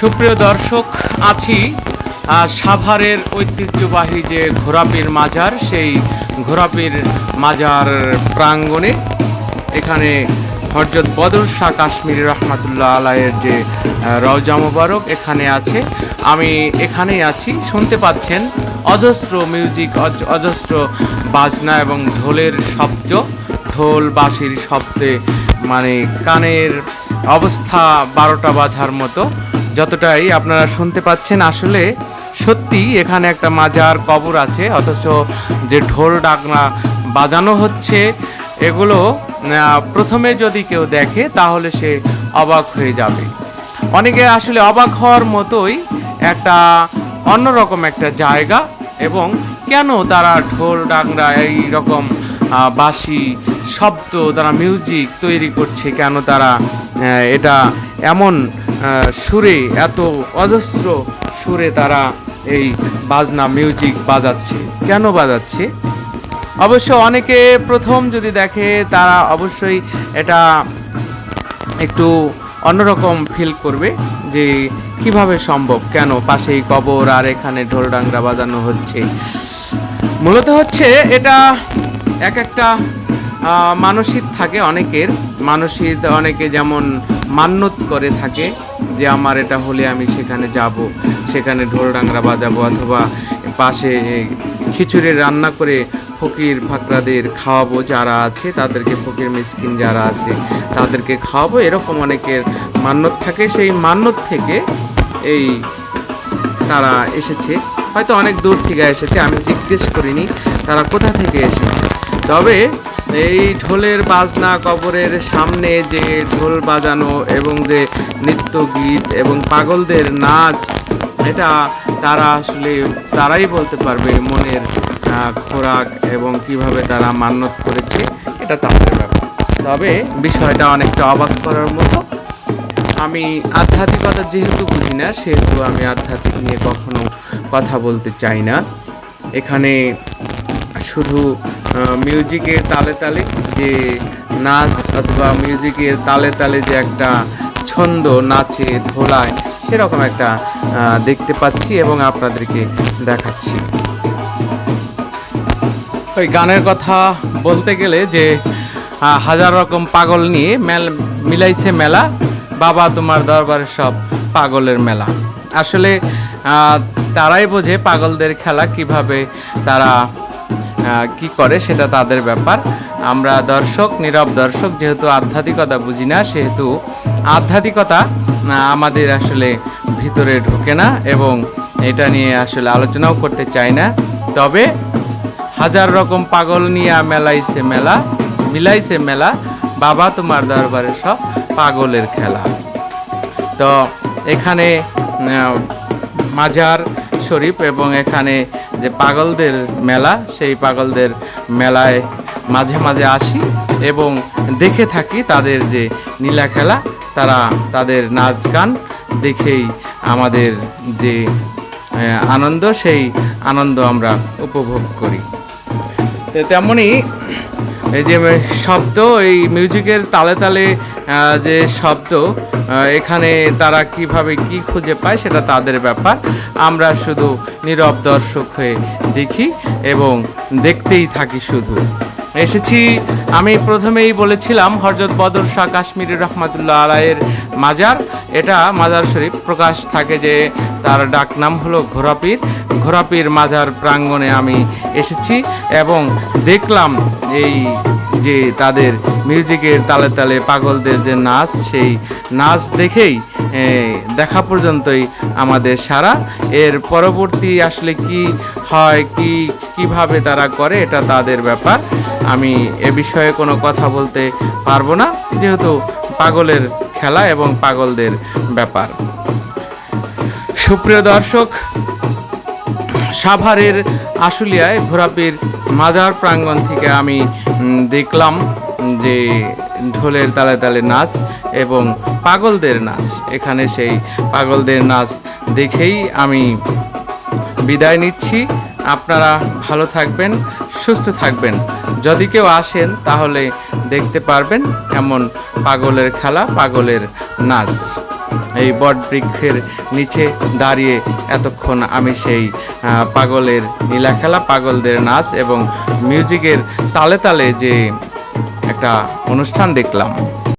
সুপ্রিয় দর্শক, আছি সাভারের ঐতিহ্যবাহী যে ঘোরাপির মাজার, সেই ঘোরাপির মাজার প্রাঙ্গণে। এখানে হরজত বদর শাহ কাশ্মীর রহমাতুল্লাহ আলাইয়ের যে রওজা মোবারক এখানে আছে। আমি এখানেই আছি। শুনতে পাচ্ছেন অজস্র মিউজিক, অজ- অজস্র বাজনা এবং ঢোলের শব্দ। ঢোল বাঁশির শব্দে মানে কানের অবস্থা বারোটা বাজার মতো। যতটাই আপনারা শুনতে পাচ্ছেন, আসলে সত্যি এখানে একটা মাজার কবর আছে, অথচ যে ঢোল ডাকনা বাজানো হচ্ছে, এগুলো প্রথমে যদি কেউ দেখে, তাহলে সে অবাক হয়ে যাবে। অনেকে আসলে অবাক হওয়ার মতোই একটা অন্যরকম একটা জায়গা এবং কেন তারা ঢোল ডাংরা এই রকম বাঁশি শব্দ, তারা মিউজিক তৈরি করছে, কেন তারা এটা এমন সুরে, এত অজস্র সুরে তারা এই বাজনা মিউজিক বাজাচ্ছে। কেন বাজাচ্ছে? অবশ্য অনেকে প্রথম যদি দেখে, তারা অবশ্যই এটা একটু অন্যরকম ফিল করবে যে, কীভাবে সম্ভব? কেন পাশেই কবর আর এখানে ঢোলডাংরা বাজানো হচ্ছে? মূলত হচ্ছে এটা এক একটা মানসিক থাকে অনেকের। মানসিক অনেকে যেমন মান্যত করে থাকে যে আমার এটা হলে আমি সেখানে যাব, সেখানে ঢোলডাংরা বাজাবো অথবা পাশে খিচুড়ি রান্না করে ফকির ফাকরাদের খাওয়াবো যারা আছে, তাদেরকে ফকির মিসকিন যারা আছে তাদেরকে খাওয়াবো। এরকম অনেকের মান্যত থাকে। সেই মান্যত থেকে এই তারা এসেছে। হয়তো অনেক দূর থেকে এসেছে, আমি জিজ্ঞেস করিনি তারা কোথা থেকে এসেছে। তবে এই ঢোলের বাজনা কবরের সামনে যে ঢোল বাজানো এবং যে নৃত্য গীত এবং পাগলদের নাচ, এটা তারা আসলে, তারাই বলতে পারবে মনের খোরাক এবং কীভাবে তারা মান্যত করেছে, এটা তাদের ব্যাপার। তবে বিষয়টা অনেকটা অবাক করার মতো। আমি আধ্যাত্মিকতা যেহেতু বুঝি না, সেহেতু আমি আধ্যাত্মিক নিয়ে কখনো কথা বলতে চাই না। এখানে শুধু মিউজিকের তালে তালে যে নাচ অথবা মিউজিকের তালে তালে যে একটা ছন্দ নাচে ধোলায় সেরকম একটা দেখতে পাচ্ছি এবং আপনাদেরকে দেখাচ্ছি। ওই গানের কথা বলতে গেলে যে হাজার রকম পাগল নিয়ে মেল, মিলাইছে মেলা, বাবা তোমার দরবারে সব পাগলের মেলা। আসলে তারাই বোঝে পাগলদের খেলা কীভাবে তারা কি করে সেটা তাদের ব্যাপার। আমরা দর্শক, নীরব দর্শক, যেহেতু আধ্যাত্মিকতা বুঝি না, সেহেতু আধ্যাত্মিকতা আমাদের আসলে ভিতরে ঢোকে না এবং এটা নিয়ে আসলে আলোচনাও করতে চাই না। তবে হাজার রকম পাগল নিয়ে মেলাইছে মেলা, মিলাইছে মেলা, বাবা তোমার দরবারে সব পাগলের খেলা। তো এখানে মাজার শরীফ এবং এখানে যে পাগলদের মেলা, সেই পাগলদের মেলায় মাঝে মাঝে আসি এবং দেখে থাকি তাদের যে নীলা খেলা, তারা তাদের নাচ গান দেখেই আমাদের যে আনন্দ, সেই আনন্দ আমরা উপভোগ করি। তেমনই এই যে শব্দ, এই মিউজিকের তালে তালে যে শব্দ এখানে তারা কীভাবে কি খুঁজে পায় সেটা তাদের ব্যাপার। আমরা শুধু নীরব দর্শক হয়ে দেখি এবং দেখতেই থাকি শুধু। এসেছি, আমি প্রথমেই বলেছিলাম হরজত বদর শাহ কাশ্মীর রহমাতুল্লাহ আলাইয়ের মাজার। এটা মাজার শরীফ। প্রকাশ থাকে যে তার ডাক নাম হলো ঘোরাপির। ঘোরাপির মাজার প্রাঙ্গণে আমি এসেছি এবং দেখলাম এই যে তাদের মিউজিকের তালে তালে পাগলদের যে নাচ, সেই নাচ দেখেই দেখা পর্যন্তই আমাদের সারা। এর পরবর্তী আসলে কি হয়, কি, কীভাবে তারা করে, এটা তাদের ব্যাপার। আমি এ বিষয়ে কোনো কথা বলতে পারব না। যেহেতু পাগলের খেলা এবং পাগলদের ব্যাপার। সুপ্রিয় দর্শক, সাভারের আশুলিয়ায় ঘোরাপির মাজার প্রাঙ্গণ থেকে আমি দেখলাম যে ঢোলের তালে তালে নাচ এবং পাগলদের নাচ। এখানে সেই পাগলদের নাচ দেখেই আমি বিদায় নিচ্ছি। আপনারা ভালো থাকবেন, সুস্থ থাকবেন। যদি কেউ আসেন, তাহলে দেখতে পারবেন এমন পাগলের খেলা, পাগলের নাচ। এই বট বৃক্ষের নিচে দাঁড়িয়ে এতক্ষণ আমি সেই পাগলের নীলা খেলা, পাগলদের নাচ এবং মিউজিকের তালে তালে যে একটা অনুষ্ঠান দেখলাম।